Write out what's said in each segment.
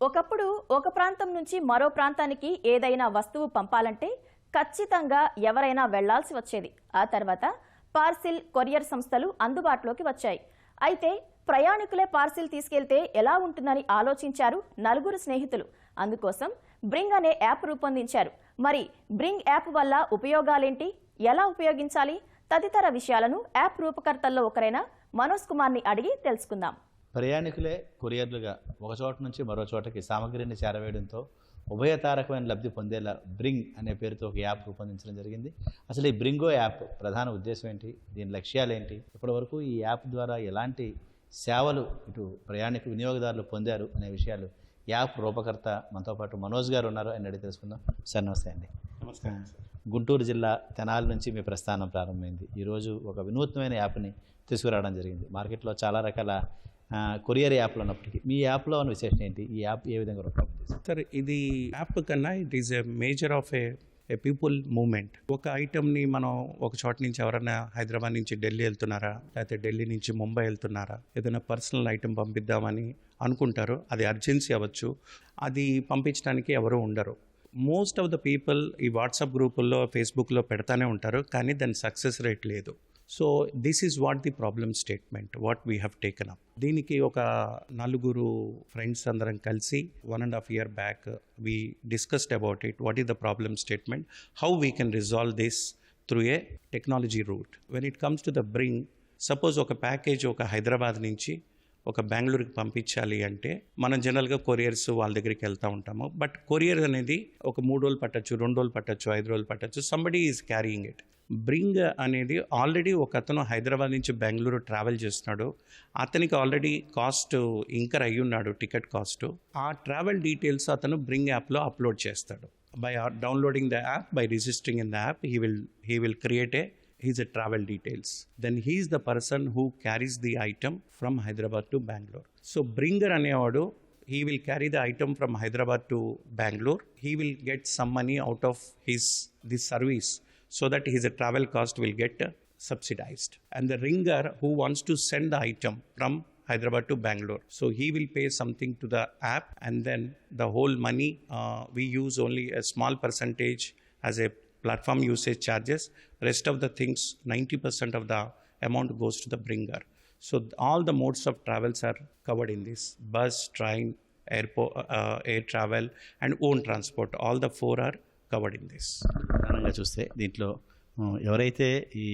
ఒకప్పుడు ఒక ప్రాంతం నుంచి మరో ప్రాంతానికి ఏదైనా వస్తువు పంపాలంటే ఖచ్చితంగా ఎవరైనా వెళ్ళాల్సి వచ్చేది. ఆ తర్వాత పార్సిల్ కొరియర్ సంస్థలు అందుబాటులోకి వచ్చాయి. అయితే ప్రయాణికులే పార్సిల్ తీసుకెళ్తే ఎలా ఉంటుందని ఆలోచించారు నలుగురు స్నేహితులు. అందుకోసం బ్రింగ్ అనే యాప్ రూపొందించారు. మరి బ్రింగ్ యాప్ వల్ల ఉపయోగాలేంటి? ఎలా ఉపయోగించాలి? తదితర విషయాలను యాప్ రూపకర్తల్లో ఒకరైన మనోజ్ కుమార్ని అడిగి తెలుసుకుందాం. ప్రయాణికులే కొరియర్లుగా ఒక చోట నుంచి మరో చోటకి సామగ్రిని చేరవేయడంతో ఉభయతారకమైన లబ్ధి పొందేలా బ్రింగ్ అనే పేరుతో ఒక యాప్ రూపొందించడం జరిగింది. అసలు ఈ బ్రింగో యాప్ ప్రధాన ఉద్దేశం ఏంటి? దీని లక్ష్యాలు ఏంటి? ఇప్పటివరకు ఈ యాప్ ద్వారా ఎలాంటి సేవలు ఇటు ప్రయాణిక వినియోగదారులు పొందారు అనే విషయాలు యాప్ రూపకర్త మనతో పాటు మనోజ్ గారు ఉన్నారు ఆయన అడిగి తెలుసుకుందాం. సార్ నమస్తే అండి. నమస్కారం గుంటూరు జిల్లా తెనాలి నుంచి మీ ప్రస్థానం ప్రారంభమైంది. ఈరోజు ఒక వినూత్నమైన యాప్ని తీసుకురావడం జరిగింది. మార్కెట్లో చాలా రకాల కొరియర్ యాప్లో ఉన్నప్పటికీ. మీ యాప్లో ఉన్న విశేషం ఏంటి? ఈ యాప్ ఏ విధంగా రూపొందింది సార్ ఇది యాప్ కన్నా it is a major of a a people movement ఒక ఐటమ్ని మనం ఒక చోట నుంచి ఎవరైనా హైదరాబాద్ నుంచి ఢిల్లీ వెళ్తున్నారా? లేకపోతే ఢిల్లీ నుంచి ముంబై వెళ్తున్నారా? ఏదైనా పర్సనల్ ఐటమ్ పంపిద్దామని అనుకుంటారు. అది అర్జెన్సీ అవ్వచ్చు. అది పంపించడానికి ఎవరు ఉండరు. మోస్ట్ ఆఫ్ ద పీపుల్ ఈ వాట్సాప్ గ్రూపుల్లో ఫేస్బుక్లో పెడతానే ఉంటారు. కానీ దాని సక్సెస్ రేట్ లేదు. So this is what the problem statement what we have taken up. దీనికి ఒక నలుగురు ఫ్రెండ్స్ అందరం కలిసి one and half year back we discussed about it what is the problem statement how we can resolve this through a technology route. When it comes to the Bring suppose ఒక package ఒక హైదరాబాద్ నుంచి ఒక బెంగళూరుకి పంపించాలి అంటే మనం జనరల్గా couriers వాళ్ళ దగ్గరికి వెళ్తూ ఉంటాము. బట్ కొరియర్ అనేది ఒక మూడు రోజులు పట్టచ్చు రెండు రోజులు పట్టచ్చు ఐదు రోజులు పట్టచ్చు somebody is carrying it Bring అనేది ఆల్రెడీ ఒక అతను హైదరాబాద్ నుంచి బెంగళూరు ట్రావెల్ చేస్తున్నాడు. అతనికి ఆల్రెడీ కాస్ట్ ఇంకర్ అయి ఉన్నాడు టికెట్ కాస్ట్. ఆ ట్రావెల్ డీటెయిల్స్ అతను బ్రింగ్ యాప్లో అప్లోడ్ చేస్తాడు. By downloading the app by registering in the app he will he will create a his a travel details. Then he is the person who carries the item from Hyderabad to Bengaluru. So bringer అనేవాడు he will carry the item from Hyderabad to Bengaluru. He will get some money out of his this service. So that his travel cost will get uh, subsidized and the ringer who wants to send the item from Hyderabad to Bangalore. So he will pay something to the app, and then the whole money uh, we use only a small percentage as a platform usage charges. Rest of the things, 90% of the amount goes to the bringer. So all the modes of travels are covered in this: bus, train, airport, uh, air travel, and own transport. All the four are covered in this. ప్రధానంగా చూస్తే దీంట్లో ఎవరైతే ఈ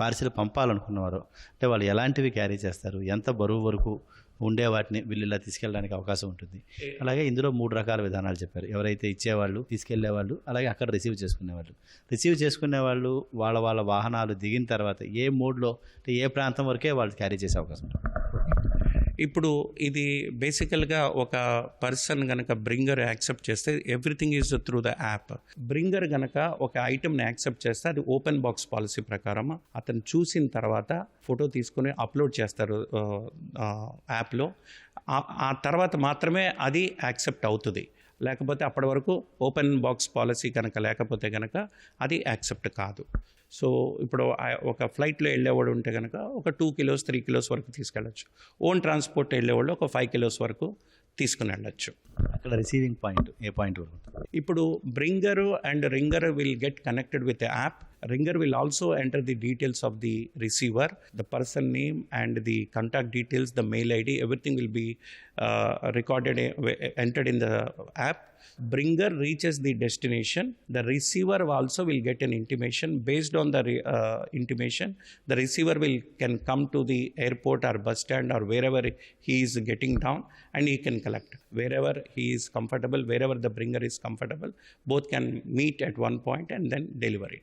parcel పంపాలనుకున్నారో అంటే వాళ్ళు ఎలాంటివి carry చేస్తారు ఎంత బరువు వరకు ఉండే వాటిని వీళ్ళు ఇలా తీసుకెళ్ళడానికి అవకాశం ఉంటుంది. అలాగే ఇందులో మూడు రకాల విధానాలు చెప్పారు. ఎవరైతే ఇచ్చేవాళ్ళు తీసుకెళ్ళే వాళ్ళు అలాగే అక్కడ రిసీవ్ చేసుకునేవాళ్ళు. రిసీవ్ చేసుకునే వాళ్ళు వాళ్ళ వాళ్ళ వాహనాలు దిగిన తర్వాత ఏ మోడ్లో అంటే ఏ ప్రాంతం వరకే వాళ్ళు క్యారీ చేసే అవకాశం ఉంటుంది. ఇప్పుడు ఇది బేసికల్గా ఒక పర్సన్ గనక బ్రింగర్ యాక్సెప్ట్ చేస్తే everything is through the app. Bringer గనక ఒక ఐటెంని యాక్సెప్ట్ చేస్తే అది ఓపెన్ బాక్స్ పాలసీ ప్రకారం అతను చూసిన తర్వాత ఫోటో తీసుకుని అప్లోడ్ చేస్తారు యాప్లో. ఆ తర్వాత మాత్రమే అది యాక్సెప్ట్ అవుతుంది. లేకపోతే అప్పటి వరకు ఓపెన్ బాక్స్ పాలసీ కనుక లేకపోతే కనుక అది యాక్సెప్ట్ కాదు. సో ఇప్పుడు ఒక ఫ్లైట్లో వెళ్ళేవాడు ఉంటే కనుక ఒక టూ కిలోస్ త్రీ కిలోస్ వరకు తీసుకెళ్ళచ్చు. ఓన్ ట్రాన్స్పోర్ట్ వెళ్ళేవాళ్ళు ఒక ఫైవ్ కిలోస్ వరకు తీసుకుని వెళ్ళచ్చు. అక్కడ రిసీవింగ్ పాయింట్ ఏ పాయింట్ వరకు? ఇప్పుడు bringer and ringer will get connected with app. Ringer will also enter the details of the receiver, the person name and the contact details, the mail ID, everything will be uh, recorded, uh, entered in the app. Bringer reaches the destination. The receiver also will get an intimation. Based on the uh, intimation, the receiver will can come to the airport or bus stand or wherever he is getting down and he can collect. Wherever he is comfortable, wherever the bringer is comfortable, both can meet at one point and then deliver it.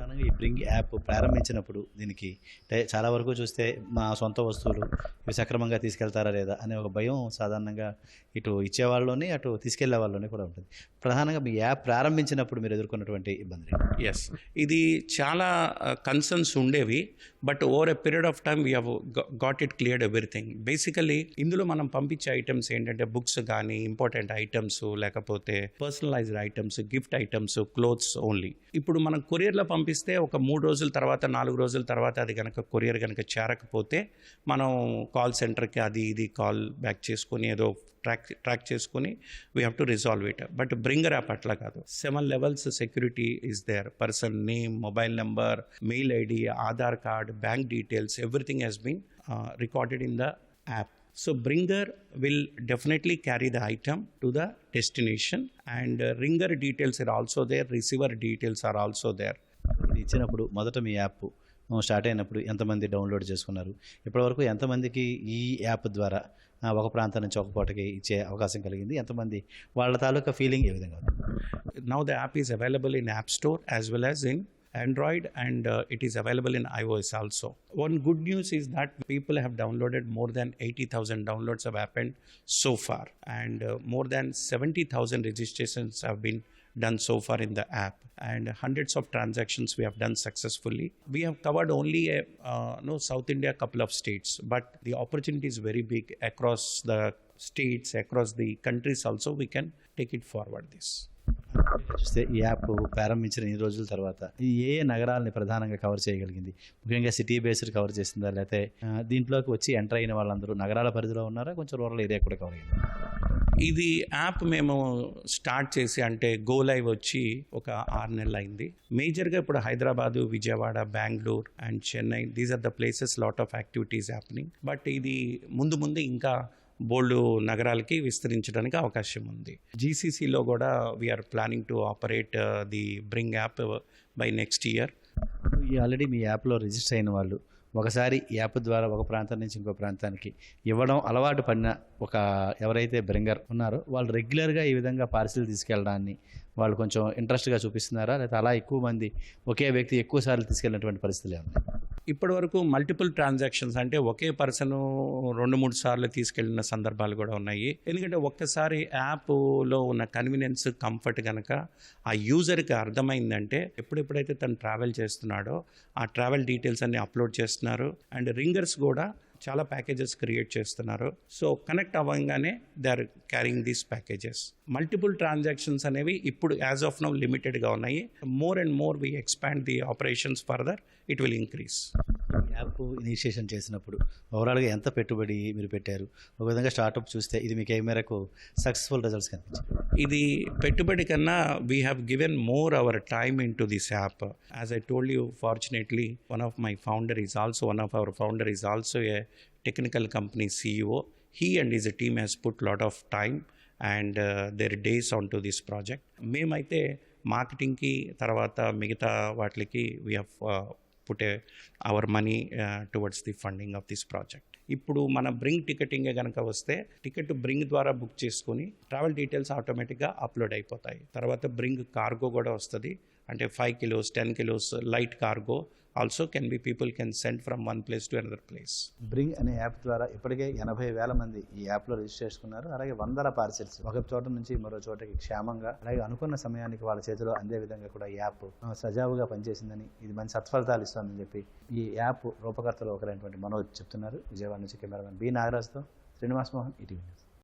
ప్రధానంగా ఈ bring app ప్రారంభించినప్పుడు దీనికి చాలా వరకు చూస్తే మా సొంత వస్తువులు ఇవి సక్రమంగా తీసుకెళ్తారా లేదా అనే ఒక భయం సాధారణంగా ఇటు ఇచ్చేవాళ్ళలోని అటు తీసుకెళ్ళే వాళ్ళలోని కూడా ఉంటుంది. ప్రధానంగా మీ యాప్ ప్రారంభించినప్పుడు మీరు ఎదుర్కొన్నటువంటి ఇబ్బంది ఎస్ ఇది చాలా కన్సర్న్స్ ఉండేవి but over a period of time we have got it cleared everything basically ఇందులో మనం పంపించే ఐటమ్స్ ఏంటంటే బుక్స్ కానీ ఇంపార్టెంట్ ఐటమ్స్ లేకపోతే personalised items gift items clothes only ఇప్పుడు మనం కొరియర్లో పంపిస్తే పంపిస్తే ఒక మూడు రోజుల తర్వాత నాలుగు రోజుల తర్వాత అది కనుక కొరియర్ కనుక చేరకపోతే మనం కాల్ సెంటర్కి అది ఇది కాల్ బ్యాక్ చేసుకొని ఏదో ట్రాక్ ట్రాక్ చేసుకొని we have to resolve it but bringer app అట్లా కాదు. Seven levels security is there person name mobile number mail ID Aadhaar card bank details everything has been recorded in the app So bringer will definitely carry the item to the destination and uh, ringer details are also there, receiver details are also there. ఇచ్చినప్పుడు మొదట మీ app start అయినప్పుడు ఎంతమంది download చేసుకున్నారు ఇప్పటివరకు ఎంతమందికి ఈ app ద్వారా ఒక ప్రాంతం నుంచి ఒక పూటకి ఇచ్చే అవకాశం కలిగింది ఎంతమంది వాళ్ళ తాలూకా ఫీలింగ్ ఏ విధంగా now the app is available in app store as well as in Android and uh, it is available in iOS also. One good news is that people have downloaded more than 80,000 downloads have happened so far and uh, more than 70,000 registrations have been done so far in the app and hundreds of transactions we have done successfully. We have covered only a, uh, no South India couple of states, but the opportunity is very big across the states, across the countries also. We can take it forward this. చూస్తే ఈ app ప్రారంభించిన ఈ రోజుల తర్వాత ఏ ఏ నగరాలని ప్రధానంగా cover చేయగలిగింది ముఖ్యంగా city based cover చేసిందా లేకపోతే దీంట్లోకి వచ్చి ఎంటర్ అయిన వాళ్ళందరూ నగరాల పరిధిలో ఉన్నారా కొంచెం రూరల్ ఏరియా కూడా కవర్ అయ్యింది ఇది యాప్ మేము స్టార్ట్ చేసి అంటే గో లైవ్ వచ్చి ఒక ఆరు నెలలు అయింది. మేజర్గా ఇప్పుడు Hyderabad Vijayawada Bengaluru and Chennai these are the places lot of activities happening but ఇది ముందు ముందు ఇంకా బోల్డ్ నగరాలకి విస్తరించడానికి అవకాశం ఉంది. జీసీసీలో కూడా we are planning to operate the Bring app by next year ఈ ఆల్రెడీ మీ యాప్లో రిజిస్టర్ అయిన వాళ్ళు ఒకసారి యాప్ ద్వారా ఒక ప్రాంతం నుంచి ఇంకో ప్రాంతానికి ఇవ్వడం అలవాటు పడిన ఒక ఎవరైతే బ్రింగర్ ఉన్నారో వాళ్ళు రెగ్యులర్గా ఈ విధంగా పార్సిల్ తీసుకెళ్ళడాన్ని వాళ్ళు కొంచెం ఇంట్రెస్ట్గా చూపిస్తున్నారా? లేకపోతే అలా ఎక్కువ మంది ఒకే వ్యక్తి ఎక్కువ సార్లు తీసుకెళ్ళినటువంటి పరిస్థితులు ఏమన్నా ఇప్పటి వరకు మల్టిపుల్ ట్రాన్సాక్షన్స్ అంటే ఒకే పర్సన్ రెండు మూడు సార్లు తీసుకెళ్ళిన సందర్భాలు కూడా ఉన్నాయి. ఎందుకంటే ఒక్కసారి యాప్లో ఉన్న కన్వీనియన్స్ కంఫర్ట్ కనుక ఆ యూజర్కి అర్థమైందంటే ఎప్పుడెప్పుడైతే తను ట్రావెల్ చేస్తున్నాడో ఆ ట్రావెల్ డీటెయిల్స్ అన్ని అప్లోడ్ చేస్తున్నారు. అండ్ రింగర్స్ కూడా చాలా ప్యాకేజెస్ క్రియేట్ చేస్తున్నారు. సో కనెక్ట్ అవ్వగానే they are carrying these packages multiple transactions అనేవి ఇప్పుడు యాజ్ ఆఫ్ నౌ లిమిటెడ్గా ఉన్నాయి. More and more we expand the operations further it will increase app initiation చేసినప్పుడు ఓవరాల్గా ఎంత పెట్టుబడి మీరు పెట్టారు? ఒక విధంగా స్టార్ట్అప్ చూస్తే ఇది మీకు ఏ మేరకు సక్సెస్ఫుల్ రిజల్ట్స్ కనిపించింది ఇది పెట్టుబడి కన్నా we have given more our time in to this app as I told you fortunately one of my founder is also one of our founder is also a technical company CEO he and is a team has put lot of time and their days on to this project మేమైతే మార్కెటింగ్కి తర్వాత మిగతా వాటికి we have put our money towards the funding of this project ఇప్పుడు మన bring ticketing కనుక వస్తే ticket bring ద్వారా బుక్ చేసుకుని ట్రావెల్ డీటెయిల్స్ ఆటోమేటిక్గా అప్లోడ్ అయిపోతాయి. తర్వాత బ్రింగ్ కార్గో కూడా వస్తుంది. అంటే five kilos ten kilos light cargo also can be people can send from one place to another place Bring అనే యాప్ ద్వారా ఇప్పటికే ఎనభై వేల మంది ఈ యాప్లో రిజిస్టర్ చేసుకున్నారు. అలాగే వందల పార్సెల్స్ ఒక చోట నుంచి మరో చోటకి క్షేమంగా అలాగే అనుకున్న సమయానికి వాళ్ళ చేతిలో అందే విధంగా కూడా ఈ యాప్ సజావుగా పనిచేసిందని ఇది మంచి సత్ఫలితాలు ఇస్తుందని చెప్పి ఈ యాప్ రూపకర్తలు ఒకరైనటువంటి మనోజ్ చెప్తున్నారు. విజయవాడ నుంచి కెమెరామెన్ బి నాగరాజ్తో శ్రీనివాస్ మోహన్ ఇటీవీ న్యూస్.